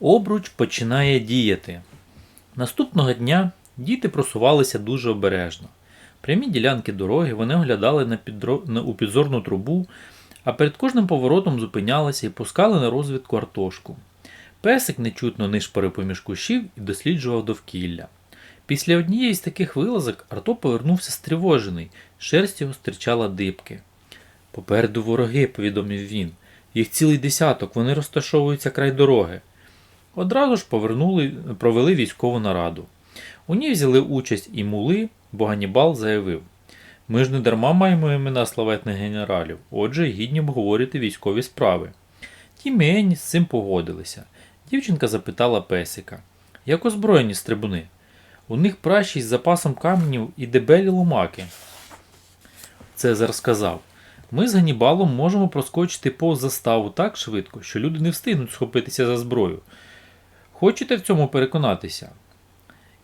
Обруч починає діяти. Наступного дня діти просувалися дуже обережно. Прямі ділянки дороги вони оглядали на підро... на... у підзорну трубу, а перед кожним поворотом зупинялися і пускали на розвідку артошку. Песик нечутно нишпорив поміж кущів і досліджував довкілля. Після однієї з таких вилазок Арто повернувся стривожений, шерсть його стирчала дибки. Попереду вороги, повідомив він. Їх цілий десяток, вони розташовуються край дороги. Одразу ж повернули, провели військову нараду. У ній взяли участь і мули, бо Ганнібал заявив: Ми ж не дарма маємо імена славетних генералів, отже, гідні обговорити військові справи. Тім і Енні з цим погодилися. Дівчинка запитала песика, як озброєні стрибуни? У них пращі з запасом каменів і дебелі ломаки. Цезар сказав: Ми з Ганнібалом можемо проскочити повз заставу так швидко, що люди не встигнуть схопитися за зброю. Хочете в цьому переконатися?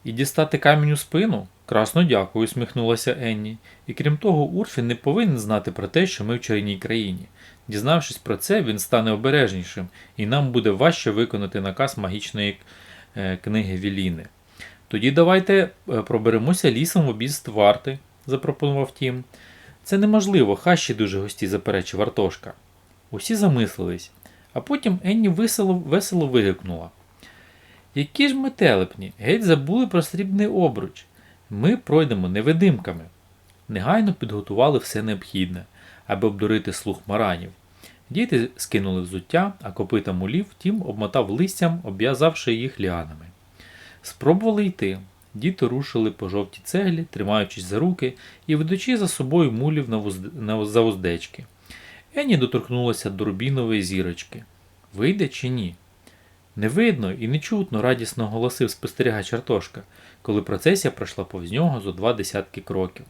І дістати камінь у спину? Красно дякую, усміхнулася Енні. І крім того, Урфін не повинен знати про те, що ми в чарівній країні. Дізнавшись про це, він стане обережнішим, і нам буде важче виконати наказ магічної е, книги Віліни. Тоді давайте е, проберемося лісом в об'їзд варти, запропонував Тім. Це неможливо, хащі дуже густі, заперечив Артошка. Усі замислились, а потім Енні весело, весело вигукнула. Які ж ми телепні, геть забули про срібний обруч. Ми пройдемо невидимками. Негайно підготували все необхідне, аби обдурити слух маранів. Діти скинули взуття, а копита мулів тім обмотав листям, обв'язавши їх ліанами. Спробували йти. Діти рушили по жовтій цеглі, тримаючись за руки і ведучи за собою мулів на вузд... на... за уздечки. Ені доторкнулася до рубінової зірочки. Вийде чи ні? Не видно і не чутно радісно голосив спостерігач Артошка, коли процесія пройшла повз нього зо два десятки кроків.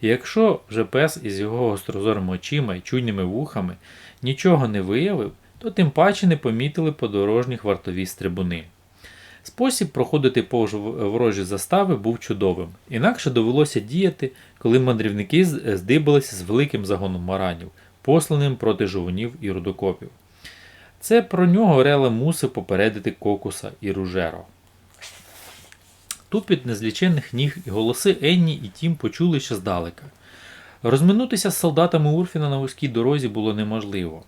І якщо вже пес із його гострозорими очима і чуйними вухами нічого не виявив, то тим паче не помітили подорожніх вартові стрибуни. Спосіб проходити повз ворожі застави був чудовим, інакше довелося діяти, коли мандрівники здибалися з великим загоном маранів, посланим проти жовунів і рудокопів. Це про нього Реле мусив попередити Кокуса і Ружеро. Тупіт незліченних ніг і голоси Енні і Тім почули ще здалека. Розминутися з солдатами Урфіна на вузькій дорозі було неможливо.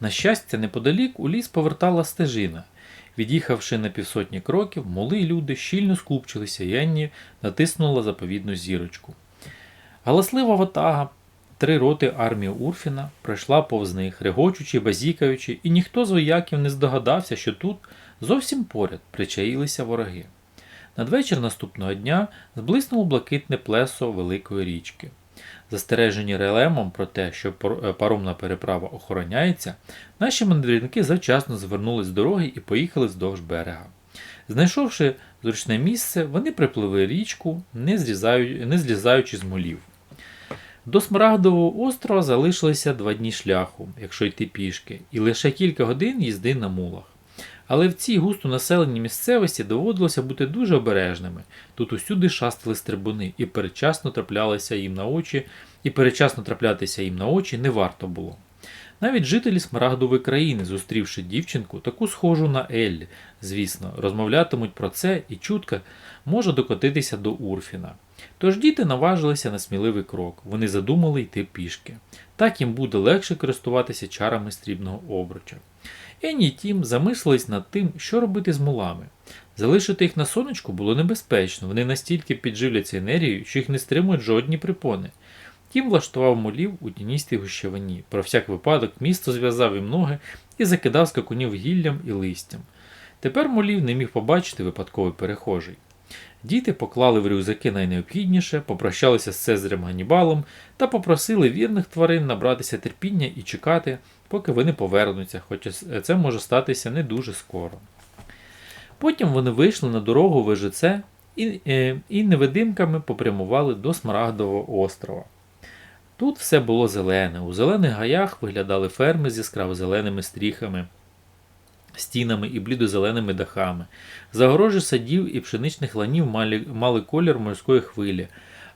На щастя, неподалік у ліс повертала стежина. Від'їхавши на півсотні кроків, моли люди щільно скупчилися, і Енні натиснула заповідну зірочку. Галаслива ватага Три роти армії Урфіна пройшла повз них, регочучи, базікаючи, і ніхто з вояків не здогадався, що тут зовсім поряд причаїлися вороги. Надвечір наступного дня зблиснуло блакитне плесо великої річки. Застережені релемом про те, що паромна переправа охороняється, наші мандрівники завчасно звернули з дороги і поїхали вздовж берега. Знайшовши зручне місце, вони припливли річку, не, зрізаючи, не злізаючи з молів. До Смарагдового острова залишилося два дні шляху, якщо йти пішки, і лише кілька годин їзди на мулах. Але в цій густо населеній місцевості доводилося бути дуже обережними. Тут усюди шастили стрибуни, і передчасно траплялися їм на очі, і передчасно траплятися їм на очі не варто було. Навіть жителі Смарагдової країни, зустрівши дівчинку, таку схожу на Еллі, звісно, розмовлятимуть про це і чутка може докотитися до Урфіна. Тож діти наважилися на сміливий крок, вони задумали йти пішки. Так їм буде легше користуватися чарами стрібного обруча. Енні Тім замислились над тим, що робити з мулами. Залишити їх на сонечку було небезпечно, вони настільки підживляться енергією, що їх не стримують жодні припони. Тім влаштував молів у тіністій гущавині. Про всяк випадок місто зв'язав їм ноги і закидав скакунів гіллям і листям. Тепер молів не міг побачити випадковий перехожий. Діти поклали в рюкзаки найнеобхідніше, попрощалися з Цезарем Ганнібалом та попросили вірних тварин набратися терпіння і чекати, поки вони повернуться, хоча це може статися не дуже скоро. Потім вони вийшли на дорогу Вежице і, е, і невидимками попрямували до Смарагдового острова. Тут все було зелене, у зелених гаях виглядали ферми з яскраво зеленими стріхами стінами і блідозеленими дахами. Загорожі садів і пшеничних ланів мали, мали колір морської хвилі,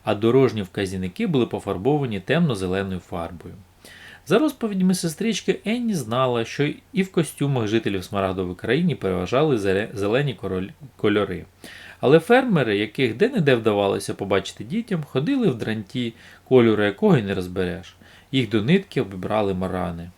а дорожні вказівники були пофарбовані темно-зеленою фарбою. За розповідьми сестрички, Енні знала, що і в костюмах жителів Смарагдової країни переважали зелені кольори. Але фермери, яких де-не-де вдавалося побачити дітям, ходили в дранті, кольору якого й не розбереш. Їх до нитки обібрали марани.